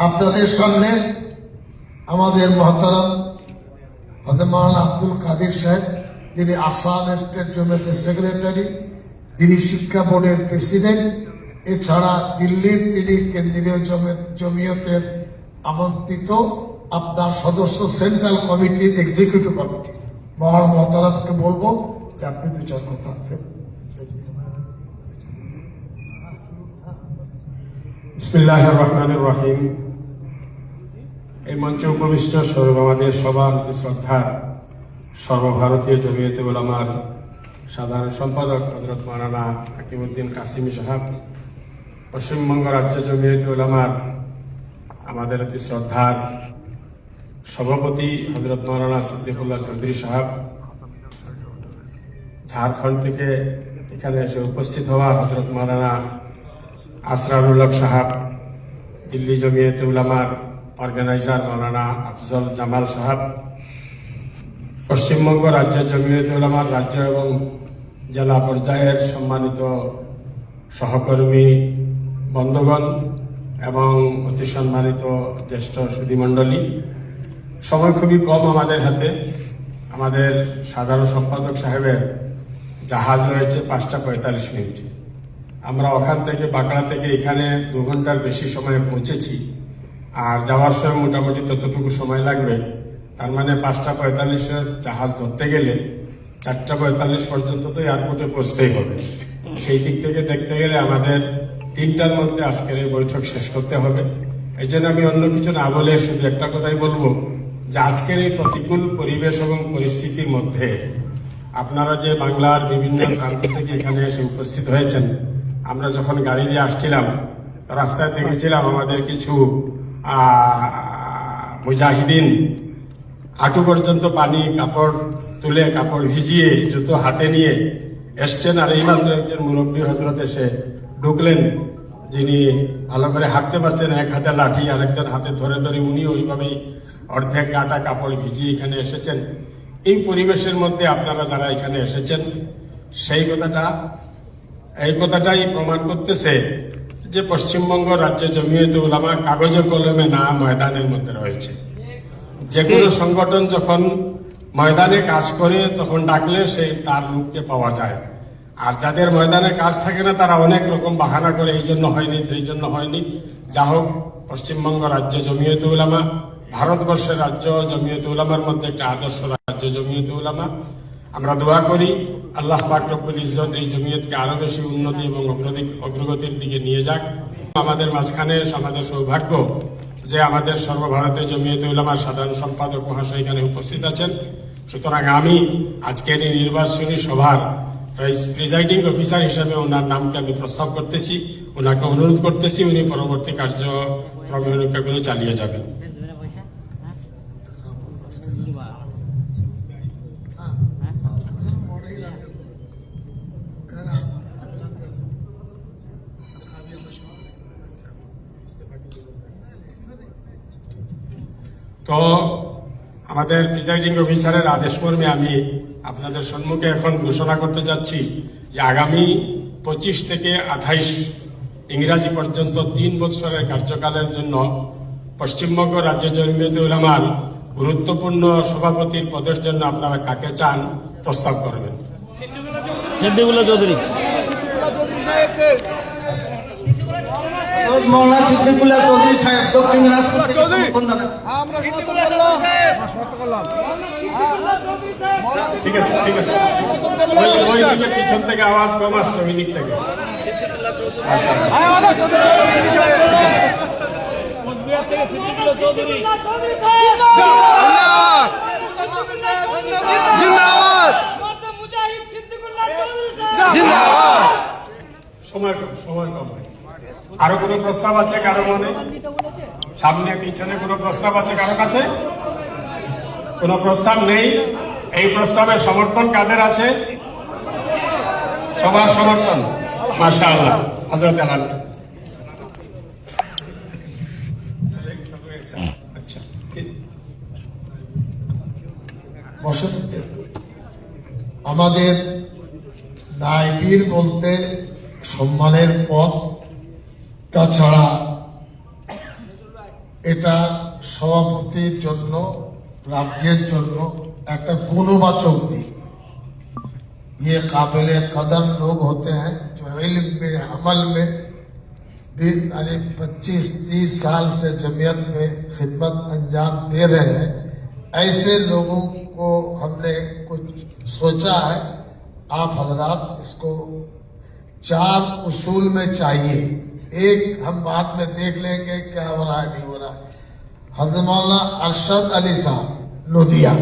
আপনাদের সামনে আমাদের মহতারাম হজরত মাওলানা আব্দুল কাদির সাহেব, যিনি আসাম স্টেট জমিয়তের সেক্রেটারি, যিনি শিক্ষা বোর্ডের প্রেসিডেন্ট, এছাড়া দিল্লির তিনি কেন্দ্রীয় জমি- জমিয়তের আমন্ত্রিত আপনার সদস্য সেন্ট্রাল কমিটির এক্সিকিউটিভ কমিটি মহান মহতারামকে বলব যে আপনি দু চার কথা রহমান রহিম। এই মঞ্চে উপবিষ্ট সর্ব আমাদের সবার অতি শ্রদ্ধার সর্বভারতীয় জমিয়তে আমার সাধারণ সম্পাদক হজরত মারানা হাকিমুদ্দিন কাসিমি সাহাব পশ্চিমবঙ্গ রাজ্য জমিয়তে আমার আমাদের অতি শ্রদ্ধার সভাপতি হজরত মারানা সিদ্দিকুল্লাহ চৌধুরী সাহাব, ঝাড়খণ্ড থেকে এখানে এসে উপস্থিত হওয়া হজরত মারানা আসরারুল্লাহ সাহাব, দিল্লি জমিয়তে উলামার অর্গানাইজার মৌলানা আফজল জামাল সাহাব, পশ্চিমবঙ্গ রাজ্য জমিয়তে উলামার রাজ্য এবং জেলা পর্যায়ের সম্মানিত সহকর্মী বন্ধুগণ এবং অতি সম্মানিত জ্যেষ্ঠ সুধীমণ্ডলী। সময় খুবই কম আমাদের হাতে। আমাদের সাধারণ সম্পাদক সাহেবের জাহাজ রয়েছে পাঁচটা পঁয়তাল্লিশ মিনিটে। আমরা ওখান থেকে বাঁকড়া থেকে এখানে দু ঘণ্টার বেশি সময়ে পৌঁছেছি। আর যাওয়ার সময় মোটামুটি ততটুকু সময় লাগবে। তার মানে পাঁচটা পঁয়তাল্লিশের জাহাজ ধরতে গেলে চারটা পঁয়তাল্লিশ পর্যন্ত তো এয়ারপোর্টে পৌঁছতেই হবে। সেই দিক থেকে দেখতে গেলে আমাদের তিনটার মধ্যে আজকের এই বৈঠক শেষ করতে হবে। এই জন্য আমি অন্য কিছু না বলে শুধু একটা কথাই বলব যে আজকের এই প্রতিকূল পরিবেশ এবং পরিস্থিতির মধ্যে আপনারা যে বাংলার বিভিন্ন প্রান্ত থেকে এখানে এসে উপস্থিত হয়েছেন, আমরা যখন গাড়ি দিয়ে আসছিলাম, রাস্তায় দেখেছিলাম আমাদের কিছু মুজাহিদিন হাঁটু পর্যন্ত পানি, কাপড় তুলে, কাপড় ভিজিয়ে, জুতো হাতে নিয়ে এসছেন। আর এইমাত্র একজন মুরব্বী হজরত এসে ঢুকলেন, যিনি ভালো করে হাঁটতে পারছেন, এক হাতে লাঠি, আরেকজন হাতে ধরে ধরে উনি ওইভাবেই অর্ধেক গাটা কাপড় ভিজিয়ে এখানে এসেছেন। এই পরিবেশের মধ্যে আপনারা যারা এখানে এসেছেন, সেই কথাটা, এই কথাটাই প্রমাণ করতেছে যে পশ্চিমবঙ্গ রাজ্য জমিয়তে উলামা কাগজে কলমে না ময়দানের মধ্যে রয়েছে। যে কোনো সংগঠন যখন ময়দানে কাজ করে তখন ডাকলে সেই তার লোককে পাওয়া যায়। আর যাদের ময়দানে কাজ থাকে না তারা অনেক রকম বাহানা করে এই জন্য হয়নি সেই জন্য হয়নি। যা হোক পশ্চিমবঙ্গ রাজ্য জমিয়তে উলামা ভারতবর্ষের রাজ্য জমিয়তে উলামার মধ্যে একটা আদর্শ রাজ্য জমিয়তে উলামা আমরা দোয়া করি আল্লাহ পাক রব্বুল ইজ্জত এই জমিয়তকে আরও বেশি উন্নতি এবং অগ্রগতির দিকে নিয়ে যাক। আমাদের মাঝখানে আমাদের সৌভাগ্য যে আমাদের সর্বভারতীয় জমিয়তে উলামার সাধারণ সম্পাদক মহাশয় এখানে উপস্থিত আছেন। সুতরাং আমি আজকের এই নির্বাচনী সভার প্রিজাইডিং অফিসার হিসেবে ওনার নামকে আমি প্রস্তাব করতেছি। ওনাকে অনুরোধ করতেছি উনি পরবর্তী কার্যক্রমে চালিয়ে যাবেন। তো আমাদের প্রিজাইডিং অফিসারের আদেশ মর্মে আমি আপনাদের সম্মুখে এখন ঘোষণা করতে যাচ্ছি যে আগামী পঁচিশ থেকে আঠাইশ ইংরাজি পর্যন্ত তিন বছরের কার্যকালের জন্য পশ্চিমবঙ্গ রাজ্য জমিয়তে উলামার গুরুত্বপূর্ণ সভাপতির পদের জন্য আপনারা কাকে চান প্রস্তাব করবেন? চৌধুরী। সৈয়দ মৌলানা সিদ্দিকুল্লাহ চৌধুরী সাহেব দক্ষিণ দিনাজপুর থেকে সমর্থন ঠিক আছে ঠিক আছে ওই ওই দিকে পিছন থেকে আওয়াজ কম আসছে ওই দিক থেকে আচ্ছা সময় কম সময় কম হয় আরও কোনো প্রস্তাব আছে কারও মনে? সামনে, পিছনে কোনো প্রস্তাব আছে কারও কাছে? কোনো প্রস্তাব নেই? এই প্রস্তাবে সমর্থন কাদের আছে? সবার সমর্থন আচ্ছা আমাদের বলতে সম্মানের পদ তাছাড়া এটা সভাপতির জন্য، রাজ্যের জন্য একটা গুণবাচক দিক। یہ قابل قدر لوگ ہوتے ہیں جو علم میں حمل میں یعنی پچیس تیس سال سے جمعیت میں خدمت انجام دے رہے ہیں ایسے لوگوں کو ہم نے کچھ سوچا ہے آپ حضرات اس کو چار اصول میں چاہیے एक हम बाद में देख लेंगे क्या हो रहा है नहीं हो रहा है হজরত মাওলানা আরশাদ আলী সাহ নদিয়া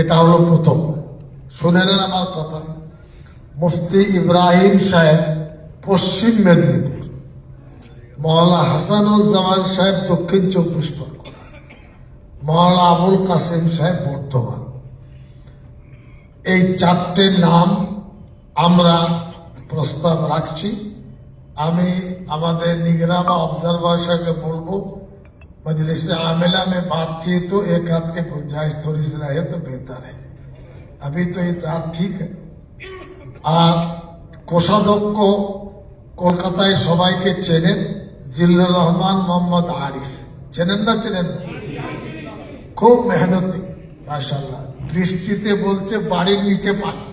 এটা হলো প্রথম শুনে নেন আমার কথা মুফতি ইব্রাহিম সাহেব পশ্চিম মেদিনীপুর মৌলা হাসানুজ্জামান সাহেব দক্ষিণ চব্বিশ পরগনা মৌলা আবুল কাসিম সাহেব বর্ধমান এই চারটে নাম আমরা প্রস্তাব রাখছি আমি আমাদের निगरान ऑब्जर्वर से बोलबो मजलिस आमिला में बातचीत तो एक हाथ की गुंजाइश थोड़ी सी रहे तो बेहतर है अभी तो ये चार ठीक है আর কোষাধ্যক্ষ কলকাতায় সবাইকে চেনেন জিল্লুর রহমান মোহাম্মদ আরিফ চেনেন না চেনেন না খুব মেহনতি মাশাল্লাহ বৃষ্টিতে বলছে বাড়ির নিচে পানি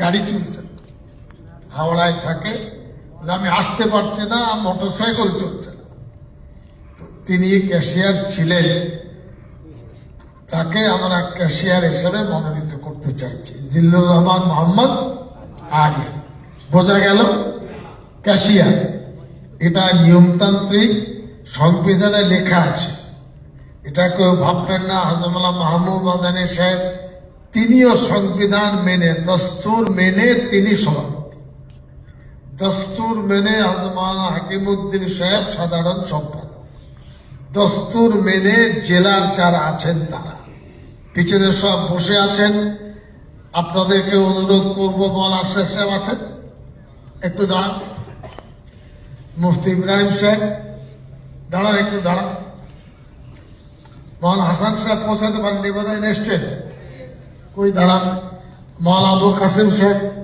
গাড়ি চলছে না। হাওড়ায় থাকে বলে, আমি আসতে পারছি না মোটর সাইকেল চলছে না। তিনি ক্যাশিয়ার ছিলেন তাকে আমরা ক্যাশিয়ার হিসেবে মনোনীত করতে চাইছি। জিল্লুর রহমান মোহাম্মদ আরিফ। বোঝা গেল? ক্যাশিয়ার। এটা নিয়মতান্ত্রিক সংবিধানে লেখা আছে। এটা কেউ ভাববেন না হজমুল্লাহ মাহমুদ মাদানী সাহেব। তিনিও সংবিধান মেনে দস্তুর মেনে তিনি সভাপতি দস্তুর মেনে হজমানা হাকিমুদ্দিন সাহেব সাধারণ সম্পাদক। দস্তুর মেনে জেলার যারা আছেন তারা। পিছনে সব বসে আছেন। আপনাদেরকে অনুরোধ করব বলা শেষ সাহেব আছেন? একটু দাঁড়ান। মুফতি ইব্রাহিম সাহেব, দাঁড়ান একটু, দাঁড়ান। মহান হাসান সাহেব পৌঁছাতে পারেননি বোধ হয় নেক্সটেন কই দাঁড়ান? মহান আবুল কাসিম সাহেব।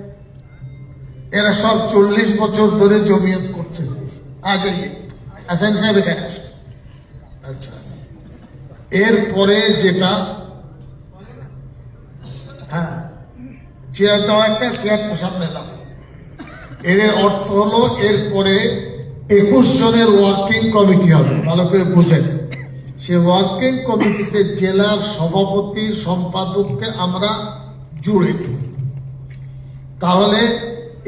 এরা সব চল্লিশ বছর ধরে জমিয়ত করছে। আজ এই হাসান সাহেব এখানে আসুন আচ্ছা এরপরে যেটা হ্যাঁ চেয়ার দাও একটা, চেয়ারটা সামনে দাও। এর অর্থ হলো এরপরে একুশ জনের ওয়ার্কিং কমিটি হবে, ভালো করে বুঝেন। সে ওয়ার্কিং কমিটিতে জেলার সভাপতি, সম্পাদককে আমরা জুড়ে তাহলে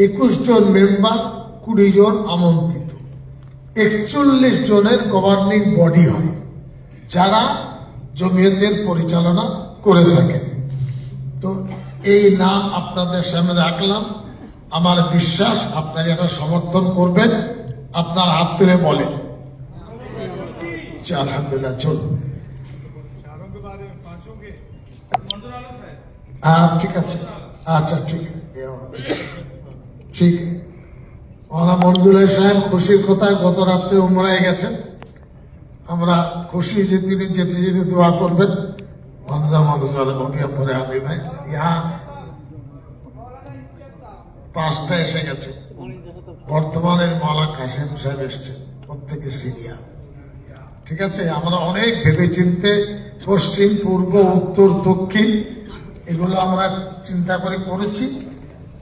একুশ জন মেম্বার, কুড়ি জন আমন্ত্রিত। একচল্লিশ জনের গভর্নিং বডি হয়, যারা জমিয়তের পরিচালনা করে থাকেন। তো এই নাম আপনাদের সামনে রাখলাম। আমার বিশ্বাস আপনারা এটা সমর্থন করবেন, আপনার হাত তুলে বলেন। আলহামদুলিল্লাহ, চলুন। হ্যাঁ ঠিক আছে। আচ্ছা ঠিক আছে। ঠিক। ওলা মঞ্জুর সাহেব খুশির কথা গত রাত্রে উমরায় গেছেন। আমরা খুশি যে তিনি যেতে যেতে দোয়া করবেন। মনজা মনজা ববিয়া পরে আমি ভাই, ইহা পাঁচটা এসে গেছে। বর্তমানের মালা কাসেম সাহেব এসছেন, প্রত্যেকে সিনিয়র। ঠিক আছে, আমরা অনেক ভেবেচিন্তে পশ্চিম, পূর্ব, উত্তর, দক্ষিণ, এগুলো আমরা চিন্তা করে করেছি।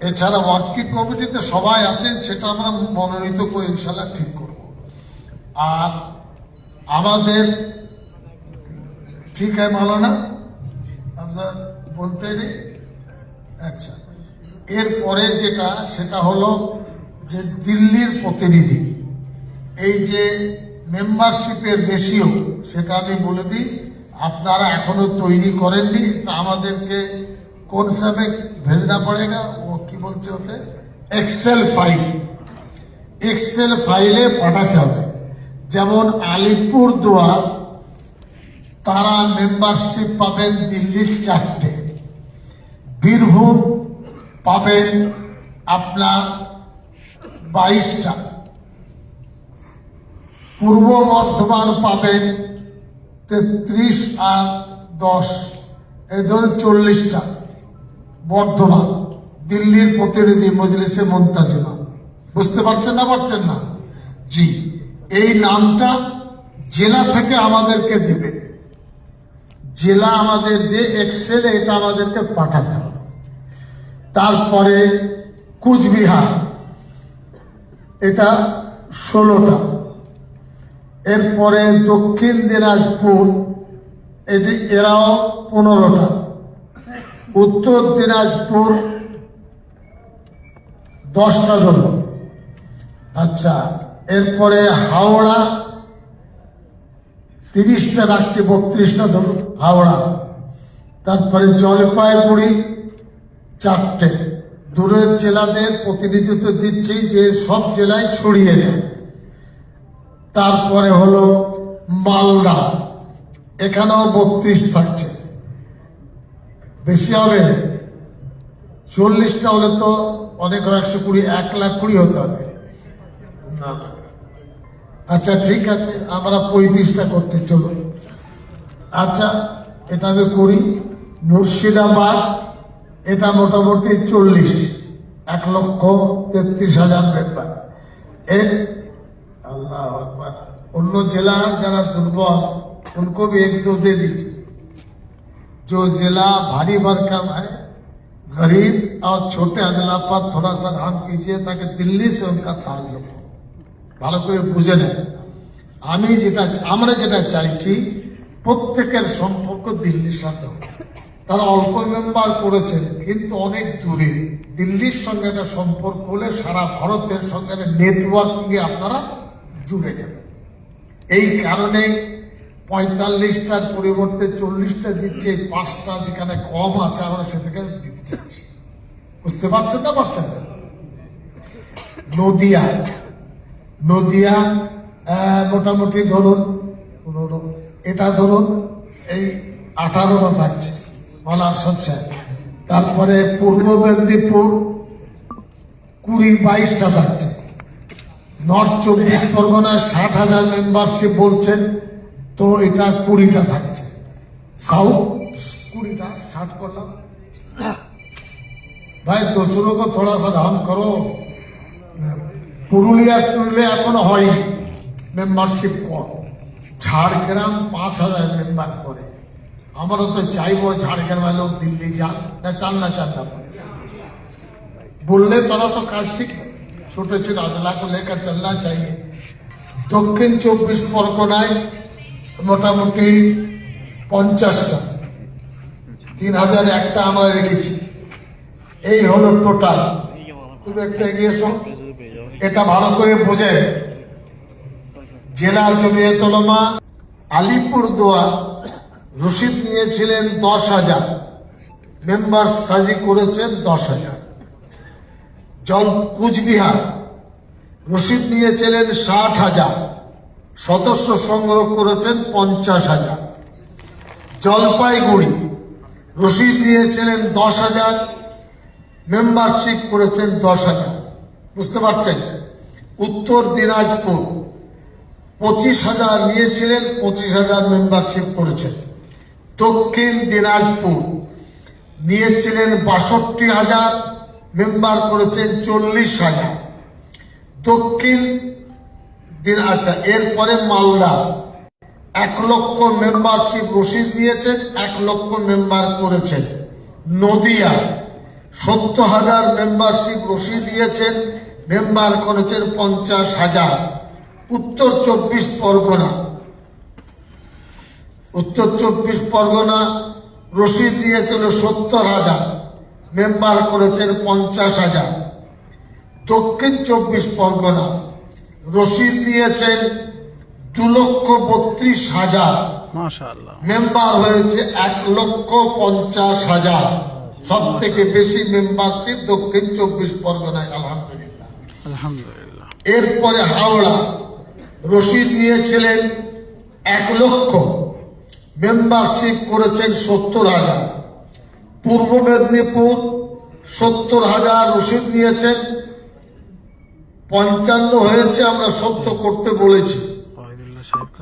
এছাড়া ওয়ার্কিং কমিটিতে সবাই আছেন, সেটা আমরা মনোনীত করে ইনশাল্লাহ ঠিক করব। আর আমাদের ঠিক আছে মালানা আপনার বলতে নেই? আচ্ছা। এরপরে যেটা, সেটা হলো যে দিল্লির প্রতিনিধি, এই যে মেম্বারশিপের রেশিও, সেটা আমি বলে দিই, আপনারা এখনও তৈরি করেননি, তা আমাদেরকে কোন হিসাবে ভেজনা পড়েগা? বলছে ওতে এক্সেল ফাইল এক্সেল ফাইলে পাঠাতে হবে। যেমন আলিপুর দুয়ার, তারা মেম্বারশিপ পাবেন দিল্লির চারটে। বীরভূম পাবেন আপনার বাইশটা। পূর্ব বর্ধমান পাবেন তেত্রিশ আর দশ। এ ধরুন চল্লিশটা বর্ধমান। দিল্লির প্রতিনিধি মজলিসে মন্তাজিমা বুঝতে পারছেন না পারছেন না? জি, এই নামটা জেলা থেকে আমাদেরকে দিবে। জেলা আমাদের দিয়ে এক্সেলে এটা আমাদেরকে পাঠাতে হবে। তারপরে কুচবিহার, এটা ষোলোটা। এরপরে দক্ষিণ দিনাজপুর, এটি এরাও পনেরোটা। উত্তর দিনাজপুর দশটা ধরো আচ্ছা এরপরে হাওড়া, তিরিশটা রাখছে, বত্রিশটা ধরো হাওড়া। তারপরে জলপাইগুড়ি, চারটে। দূরের জেলাদের প্রতিনিধিত্ব দিচ্ছি যে সব জেলায় ছড়িয়ে যায়। তারপরে হলো মালদা। এখানেও বত্রিশ থাকছে। বেশি হবে? চল্লিশটা হলে তো অনেক হয় একশো কুড়ি এক লাখ কুড়ি হতে হবে না না। আচ্ছা ঠিক আছে আমরা পঁয়ত্রিশটা করতে চলুন আচ্ছা এটা আমি করি মুর্শিদাবাদ এটা মোটামুটি চল্লিশ এক লক্ষ তেত্রিশ হাজার মেম্বার এর अल्लाह अकबर অন্য জেলা যারা दुर्बल उनको भी एक दो दे दीजिए जो जिला भारी भरकम है गरीब और छोटे अजला पर थोड़ा सा ध्यान कीजिए ताकि दिल्ली से उनका ताल्लुक हो ভালো করে বুঝে নেন আমি যেটা আমরা যেটা চাইছি প্রত্যেকের সম্পর্ক দিল্লির সাথে হোক। তারা অল্প মেম্বার করেছেন কিন্তু অনেক দূরে দিল্লির সঙ্গে একটা সম্পর্ক হলে সারা ভারতের সঙ্গে নেটওয়ার্কিংয়ে আপনারা জুড়ে যাবেন এই কারণে পঁয়তাল্লিশটার পরিবর্তে চল্লিশটা দিচ্ছে, পাঁচটা যেখানে কম আছে, আমরা সেটাকে দিতে চাচ্ছি। বুঝতে পারছেন না পারছেন না? নদিয়া। নদিয়া মোটামুটি ধরুন, পনেরো, এটা ধরুন, এই আঠারোটা থাকছে, মলার সাথে। তারপরে পূর্ব মেদিনীপুর, কুড়ি, বাইশটা থাকছে। নর্থ চব্বিশ পরগনায় ষাট হাজার মেম্বারশিপ বলছেন। তো এটা কুড়িটা থাকছে। সাউথ কুড়িটা ষাট করলাম। ভাই দোসরো কো থোড়া সা রাম করো। পুরুলিয়া টুরুলিয়া এখনও হয়নি। মেম্বারশিপ কর। ঝাড়গ্রাম পাঁচ হাজার মেম্বার করে। আমরা তো চাইব ঝাড়গ্রামের লোক দিল্লি যান না চান না চান না বললে তারা তো কাজ শিখে। ছোট ছোট আজলা কো চলনা চাই দক্ষিণ চব্বিশ পরগনায় মোটামুটি পঞ্চাশটা। তিন হাজার একটা আমরা রেখেছি। এই হলো টোটাল। তুমি একটু এগিয়ে এসো। এটা ভালো করে বোঝে জেলা জমিয়ত উলামা আলিপুর দোয়া রশিদ নিয়েছিলেন দশ হাজার। মেম্বার সাজি করেছেন দশ হাজার। জল কুচবিহার রশিদ নিয়েছিলেন ষাট হাজার। সদস্য সংগ্রহ করেছেন পঞ্চাশ হাজার। জলপাইগুড়ি রশিদ নিয়েছিলেন দশ হাজার মেম্বারশিপ করেছেন দশ হাজার। বুঝতে পারছেন? উত্তর দিনাজপুর, পঁচিশ হাজার নিয়েছিলেন, পঁচিশ হাজার মেম্বারশিপ করেছেন। দক্ষিণ দিনাজপুর, নিয়েছিলেন বাষট্টি হাজার মেম্বার করেছেন চল্লিশ হাজার। দক্ষিণ দিন আচ্ছা এরপরে মালদা। এক লক্ষ মেম্বারশিপ রসিদ নিয়েছেন, এক লক্ষ মেম্বার করেছেন। নদিয়া, সত্তর হাজার মেম্বারশিপ রসিদ দিয়েছেন মেম্বার করেছেন পঞ্চাশ হাজার। উত্তর চব্বিশ পরগনা। উত্তর চব্বিশ পরগনা রসিদ দিয়েছিল সত্তর হাজার মেম্বার করেছেন পঞ্চাশ হাজার। দক্ষিণ চব্বিশ পরগনা। রসিদ দিয়েছেন দু লক্ষ বত্রিশ হাজার। মেম্বার হয়েছে এক লক্ষ পঞ্চাশ হাজার। সব থেকে বেশি মেম্বারশিপ দক্ষিণ চব্বিশ পরগনায় আলহামদুলিল্লাহ। আলহামদুলিল্লাহ। এরপরে হাওড়া। রশিদ নিয়েছিলেন এক লক্ষ। মেম্বারশিপ করেছেন সত্তর হাজার। পূর্ব মেদিনীপুর সত্তর হাজার রসিদ নিয়েছেন। পঞ্চান্ন হয়েছে আমরা সত্য করতে বলেছি।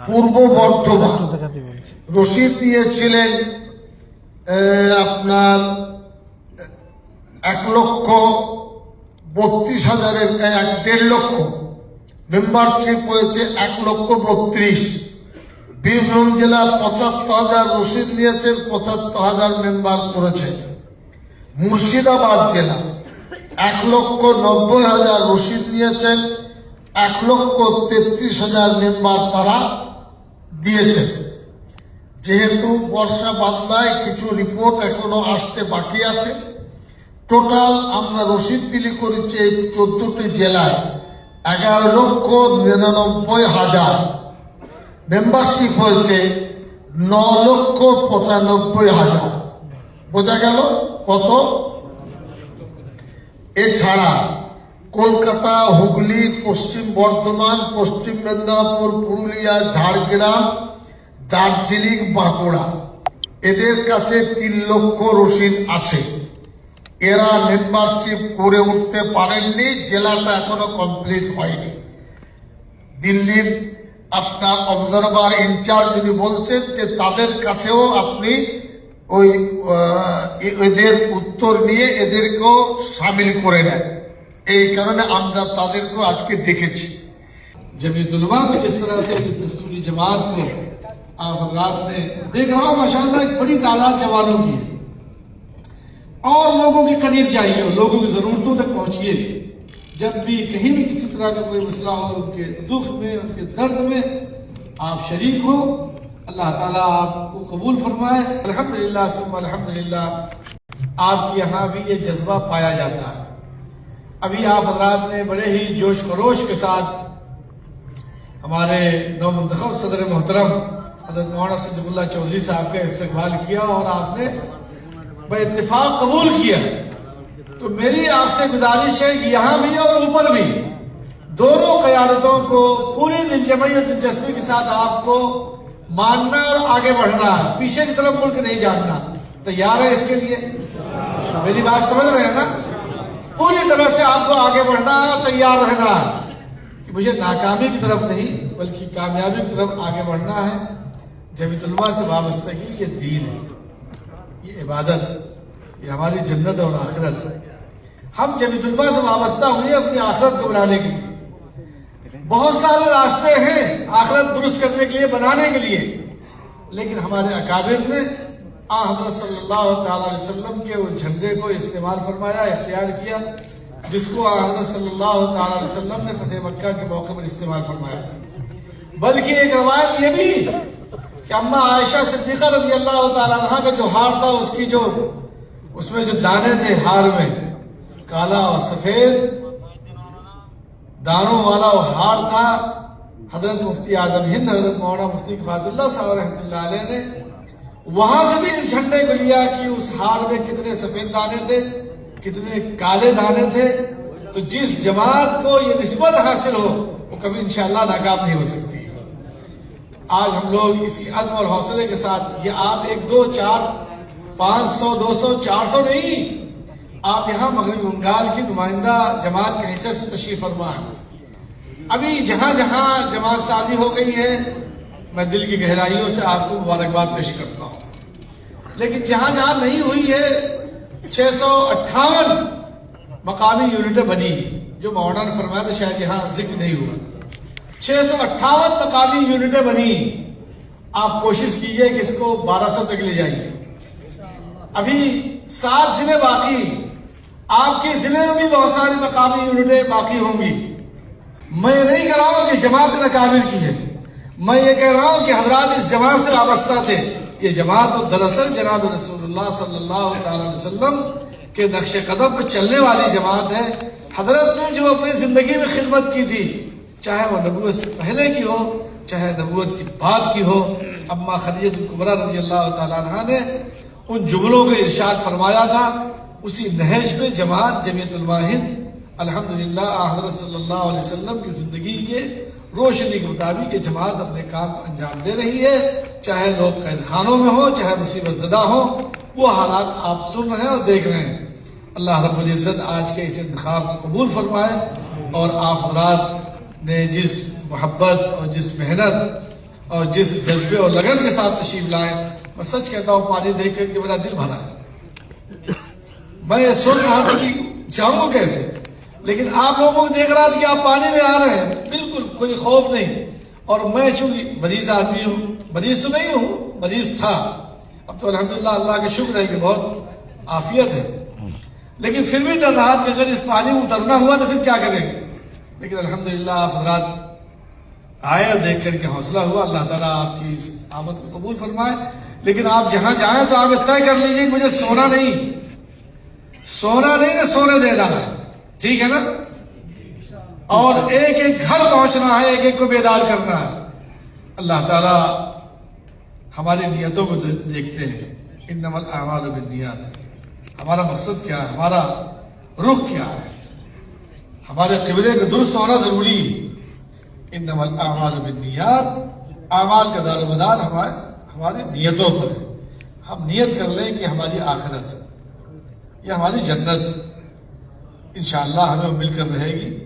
পূর্ব বর্ধমান। রশিদ নিয়েছিলেন আপনার এক লক্ষ বত্রিশ হাজারের এক দেড় লক্ষ। মেম্বারশিপ হয়েছে এক লক্ষ বত্রিশ। বীরভূম জেলা পঁচাত্তর হাজার রসিদ নিয়েছেন পঁচাত্তর হাজার মেম্বার করেছে। মুর্শিদাবাদ জেলা এক লক্ষ নব্বই হাজার রসিদ নিয়েছেন, এক লক্ষ তেত্রিশ হাজার মেম্বার তারা দিয়েছেন। যেহেতু বর্ষা বাদলায় কিছু রিপোর্ট এখনও আসতে বাকি আছে, টোটাল আমরা রসিদ বিলি করেছি এই চোদ্দটি জেলায় এগারো লক্ষ নিরানব্বই হাজার। মেম্বারশিপ হয়েছে ন লক্ষ পঁচানব্বই হাজার। বোঝা গেল কত? এছাড়া কলকাতা, হুগলি, পশ্চিম বর্ধমান, পশ্চিম মেদিনীপুর, পুরুলিয়া, ঝাড়গ্রাম, দার্জিলিং, বাঁকুড়া। এদের কাছে তিন লক্ষ রসিদ আছে। এরা মেম্বারশিপ করে উঠতে পারেননি, জেলাটা এখনও কমপ্লিট হয়নি। দিল্লির আপনার অবজারভার ইনচার্জ যদি বলছেন যে তাদের কাছেও আপনি ওই এদের উত্তর নিয়ে এদেরকেও সামিল করে নেয়। এই কারণে আমরা তাদেরকেও আজকে দেখেছি। جس طرح سے حضرات نے دیکھ رہا ایک بڑی تعداد جوانوں کی ہے۔ اور لوگوں کے قریب جائیے لوگوں کی ضرورتوں تک پہنچیے۔ جب بھی کہیں بھی کسی طرح کا کوئی مسئلہ ہو، ان کے دکھ میں، ان کے درد میں آپ شریک ہو اللہ تعالیٰ آپ قبول فرمائے، الحمدللہ سم الحمدللہ۔ آپ کے یہاں بھی یہ جذبہ پایا جاتا ہے۔ ابھی آپ حضرات نے بڑے ہی جوش خروش کے ساتھ ہمارے نو منتخب صدر محترم حضرت مولانا صدیق اللہ چودھری صاحب کا استقبال کیا اور آپ نے بے اتفاق قبول کیا۔ تو میری آپ سے گزارش ہے یہاں بھی اور اوپر بھی دونوں قیادتوں کو پوری دلجمعی اور دلچسپی کے ساتھ آپ کو ماننا اور آگے بڑھنا ہے پیچھے کی طرف ملک نہیں جاننا۔ تیار ہے اس کے لیے۔ میری بات سمجھ رہے ہیں نا؟ پوری طرح سے آپ کو آگے بڑھنا، تیار رہنا۔ ہے کہ مجھے ناکامی کی طرف نہیں، بلکہ کامیابی کی طرف آگے بڑھنا ہے۔ جب طلباء سے وابستگی، یہ دین ہے۔ یہ عبادت ہے یہ ہماری جنت اور آخرت۔ ہے ہم جب طلباء سے وابستہ ہوئے اپنی آخرت کو بنانے کے لیے۔ بہت سارے راستے ہیں آخرت درست کرنے کے لیے، بنانے کے لیے۔ لیکن ہمارے اکابر نے آ حضرت صلی اللہ تعالیٰ علیہ وسلم کے اس جھنڈے کو استعمال فرمایا، اختیار کیا، جس کو آ حضرت صلی اللہ تعالیٰ علیہ وسلم نے فتح مکہ کے موقع پر استعمال فرمایا تھا۔ بلکہ ایک روایت یہ بھی کہ اماں عائشہ صدیقہ رضی اللہ تعالیٰ عنہ کا جو ہار تھا، اس کی جو، اس میں جو دانے تھے ہار میں، کالا اور سفید داروں والا ہار تھا۔ حضرت مفتی آدم ہند، حضرت مولانا مفتی فاض اللہ صاحب اللہ علیہ نے وہاں سے بھی اس جھنڈے کو لیا کہ اس ہار میں کتنے سفید دانے تھے، کتنے کالے دانے تھے۔ تو جس جماعت کو یہ نسبت حاصل ہو، وہ کبھی انشاءاللہ ناکام نہیں ہو سکتی۔ آج ہم لوگ اسی عدم اور حوصلے کے ساتھ، یہ آپ ایک دو چار، پانچ سو، دو سو، چار سو نہیں آپ یہاں مغربی بنگال کی نمائندہ جماعت کے حیثیت سے تشریف فرما ہے ابھی جہاں جہاں جماعت سازی ہو گئی ہے، میں دل کی گہرائیوں سے آپ کو مبارکباد پیش کرتا ہوں۔ لیکن جہاں جہاں نہیں ہوئی ہے، چھ سو اٹھاون مقامی یونٹیں بنی جو مولانا نے فرمایا تو شاید یہاں ذکر نہیں ہوا۔ چھ سو اٹھاون مقامی یونٹیں بنی آپ کوشش کیجیے کہ اس کو بارہ سو تک لے جائیے۔ ابھی سات ضلع باقی آپ کے ضلع میں بھی بہت ساری مقامی یونٹیں باقی ہوں گی۔ میں نہیں کہہ رہا ہوں کہ جماعت نے قابل کی ہے۔ میں یہ کہہ رہا ہوں کہ حضرات اس جماعت سے وابستہ تھے۔ یہ جماعت تو دراصل جناب رسول اللہ صلی اللہ تعالی علیہ وسلم کے نقش قدم پر چلنے والی جماعت ہے۔ حضرت نے جو اپنی زندگی میں خدمت کی تھی، چاہے وہ نبوت سے پہلے کی ہو، چاہے نبوت کی بات کی ہو اما خدیت القبرہ رضی اللہ تعالیٰ عنہ نے ان جملوں کو ارشاد فرمایا تھا۔ اسی نہج پہ جماعت جمیعت الواحد الحمد للہ حضرت صلی اللہ علیہ وسلم کی زندگی کے روشنی کے مطابق یہ جماعت اپنے کام کو انجام دے رہی ہے۔ چاہے لوگ قید خانوں میں ہوں، چاہے مصیبت زدہ ہوں، وہ حالات آپ سن رہے ہیں اور دیکھ رہے ہیں۔ اللہ رب العزت آج کے اس انتخاب کو قبول فرمائے اور آپ حضرات نے جس محبت اور جس محنت اور جس جذبے اور لگن کے ساتھ تشریف لائے، میں سچ کہتا ہوں، پانی دیکھ کر کے میرا دل بھرا ہے۔ میں یہ سن رہا تھا کہ جاؤں کیسے؟ لیکن آپ لوگوں کو دیکھ رہا تھا کہ آپ پانی میں آ رہے ہیں۔ بالکل، کوئی خوف نہیں۔ اور میں چونکہ مریض آدمی ہوں، مریض تو نہیں ہوں، مریض تھا۔ اب تو الحمدللہ اللہ کا شکر ہے کہ بہت عافیت ہے۔ لیکن پھر بھی ڈر رہا تھا کہ اگر اس پانی میں اترنا ہوا تو پھر کیا کریں گے؟ لیکن الحمدللہ آپ حضرات آئے اور دیکھ کر کے حوصلہ ہوا۔ اللہ تعالیٰ آپ کی اس آمد کو قبول فرمائے۔ لیکن آپ جہاں جائیں تو آپ طے کر لیجیے کہ مجھے سونا نہیں۔ سونا نہیں کہ سونے دینا ہے۔ ٹھیک ہے نا؟ اور ایک ایک گھر پہنچنا ہے، ایک ایک کو بیدار کرنا ہے۔ اللہ تعالیٰ ہماری نیتوں کو دیکھتے ہیں۔ ان نمل اعمال و ہمارا مقصد کیا ہے؟ ہمارا رخ کیا ہے؟ ہمارے قبلے کو درست ہونا ضروری ہے۔ ان نمل اعمال بالنیات۔ اعمال کا دار و مدار ہمارے ہماری نیتوں پر ہے۔ ہم نیت کر لیں کہ ہماری آخرت یہ ہماری جنت انشاءاللہ ہمیں مل کر رہے گی۔